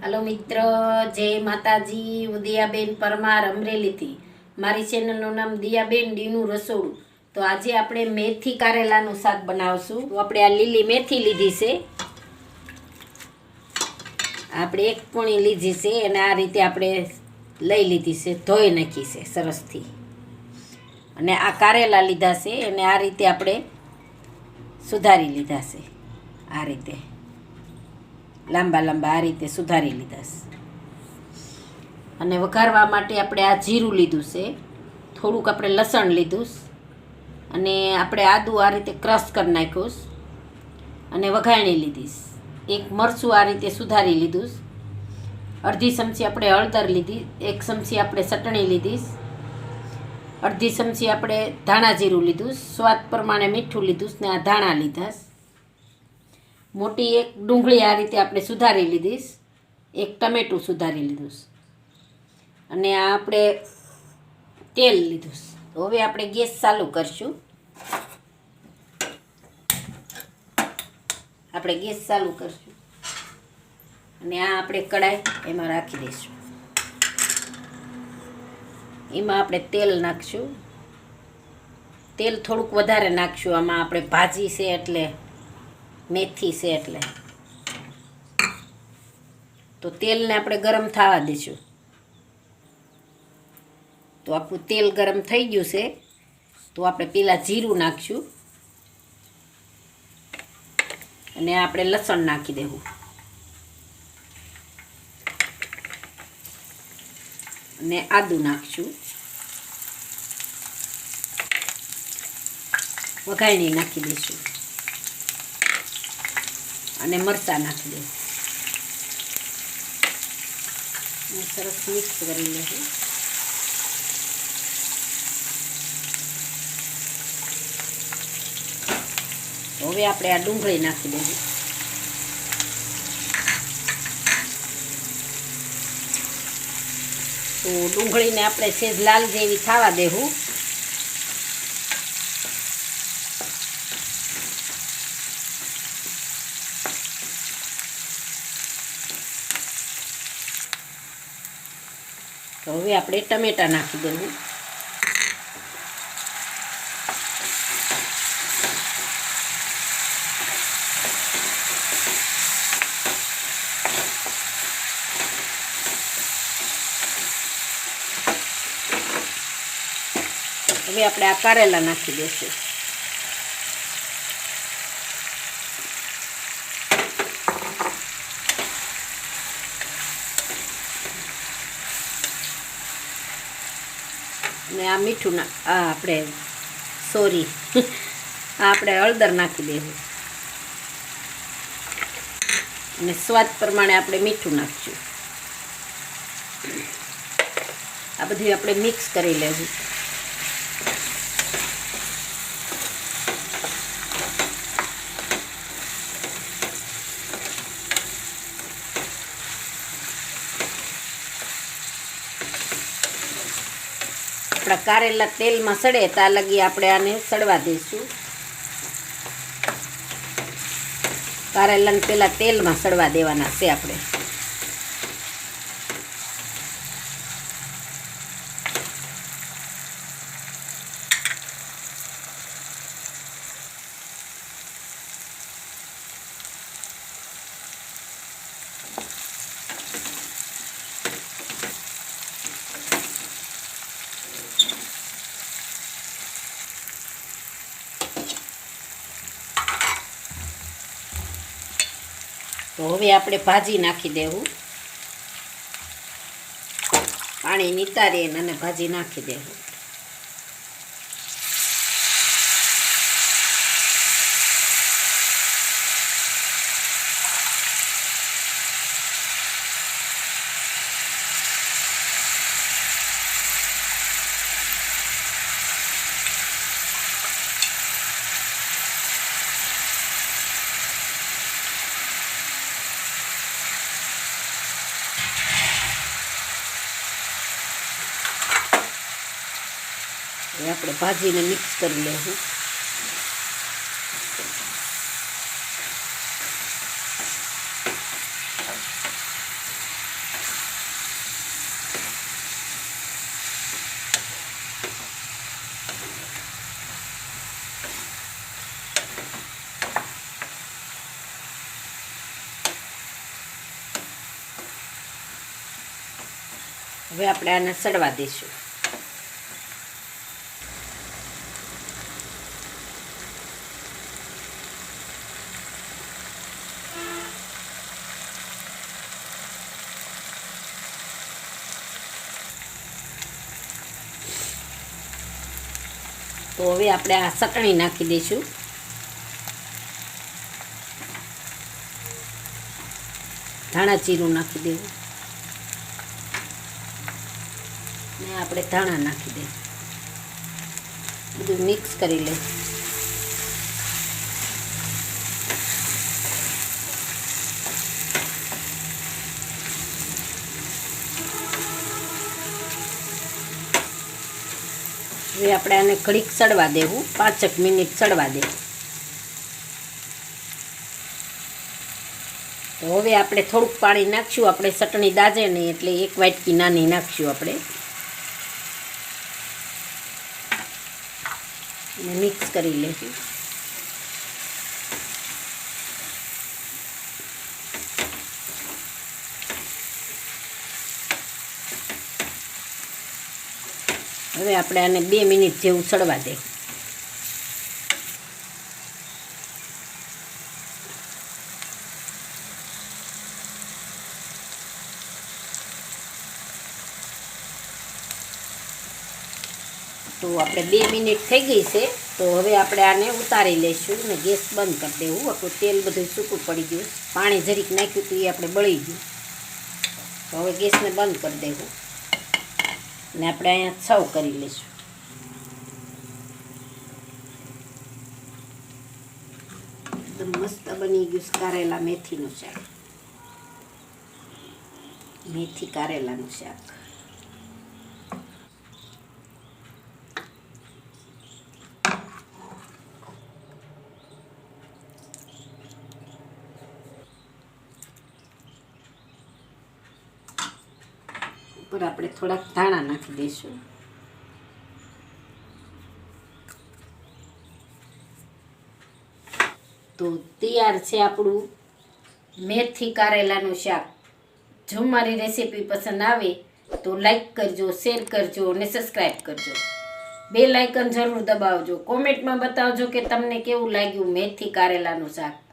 હાલો મિત્ર, જય માતાજી, હું દિયાબેન પરમાર અમરેલીથી. મારી ચેનલનું નામ દિયાબેન ડીનું રસોડું. તો આજે આપણે મેથી કારેલાનું શાક બનાવશું. તો આપણે આ લીલી મેથી લીધી છે. આપણે એક પૂણી લીધી છે અને આ રીતે આપણે લઈ લીધી છે, ધોઈ નાખી છે સરસથી. અને આ કારેલા લીધા છે અને આ રીતે આપણે સુધારી લીધા છે, આ રીતે. લાંબા લાંબા આ રીતે સુધારી લીધા છે. અને વઘારવા માટે આપણે આ જીરું લીધું છે. થોડુંક આપણે લસણ લીધું અને આપણે આદુ આ રીતે ક્રશ કરી નાખ્યું અને વઘાણી લીધી એક મરચું આ રીતે સુધારી લીધું અડધી ચમચી આપણે હળદર લીધી, એક ચમચી આપણે ચટણી લીધી અડધી ચમચી આપણે ધાણા જીરું લીધું સ્વાદ પ્રમાણે મીઠું લીધું ને આ ધાણા લીધા. મોટી એક ડુંગળી આ રીતે આપણે સુધારી લીધીશ. એક ટમેટું સુધારી લીધું અને આ આપણે તેલ લીધું હવે આપણે ગેસ ચાલુ કરશું. આપણે ગેસ ચાલુ કરશું. અને આ આપણે કડાઈ એમાં રાખી દઈશું. એમાં આપણે તેલ નાખશું. તેલ થોડુંક વધારે નાખશું. આમાં આપણે ભાજી છે એટલે મેથી છે એટલે. તો તેલને આપણે ગરમ થવા દઈશું. તો આપણું તેલ ગરમ થઈ ગયું છે. તો આપણે પેલા જીરું નાખશું. અને આપણે લસણ નાખી દેવું. અને આદું નાખશું. વઘાણી નાખી દઈશું. અને મરચાં નાખી દઉં. સરસ મિક્સ કરી લેશું હવે આપણે આ ડુંગળી નાખી દઈશું તો ડુંગળીને આપણે સેજ લાલ જેવી થવા દેવું તો હવે આપણે ટમેટા નાખી દેવું. હવે આપણે આ કારેલા નાખી દઈશું અને આ મીઠું ના, આ આપણે, સોરી, આ આપણે હળદર નાખી દેવું. અને સ્વાદ પ્રમાણે આપણે મીઠું નાખશું. આ બધું આપણે મિક્સ કરી લેવું. આપણા કારેલા તેલમાં સડે ત્યાં લગી આપણે આને સડવા દઈશું. કારેલાને પેલા તેલમાં સડવા દેવાના છે આપણે. તો હવે આપણે ભાજી નાખી દેવું. પાણી નિતારીને અને ભાજી નાખી દેવું. હવે આપણે ભાજીને મિક્સ કરી લેવું હવે આપણે આને સડવા દઈશું. તો હવે આપણે આ ચટણી નાખી દઈશું. ધાણા જીરું નાખી દેવું. ને આપણે ધાણા નાખી દઈએ બધું મિક્સ કરી લઈએ હવે આપણે આને ઘડીક સડવા દેવું, પાંચક મિનિટ સડવા દેવું. તો હવે આપણે થોડુંક પાણી નાખશું, આપણે ચટણી દાજે નહીં એટલે એક વાટકી નાની નાખશું આપણે. મિક્સ કરી લેશું. હવે આપણે આને બે મિનિટ જેવું સડવા દે. તો આપણે બે મિનિટ થઈ ગઈ છે. તો હવે આપણે આને ઉતારી લઈશું ને ગેસ બંધ કરી દેવું. આપણું તેલ બધું સૂકું પડી ગયું. પાણી જરીક નાખ્યું હતું એ આપણે બળી ગયું. તો હવે ગેસને બંધ કરી દેવું. ને આપણે અહીંયા સર્વ કરી લઈશું. એકદમ મસ્ત બની ગયું કારેલા મેથીનું શાક. મેથી કારેલાનું શાક. ઉપર આપણે થોડાક ધાણા નાખી દઈશું. તો તૈયાર છે આપણું મેથી કારેલાનું શાક. જો મારી રેસીપી પસંદ આવે તો લાઈક કરજો, શેર કરજો અને સબસ્ક્રાઈબ કરજો. બે લાઇકન જરૂર દબાવજો. કોમેન્ટમાં બતાવજો કે તમને કેવું લાગ્યું મેથી કારેલાનું શાક.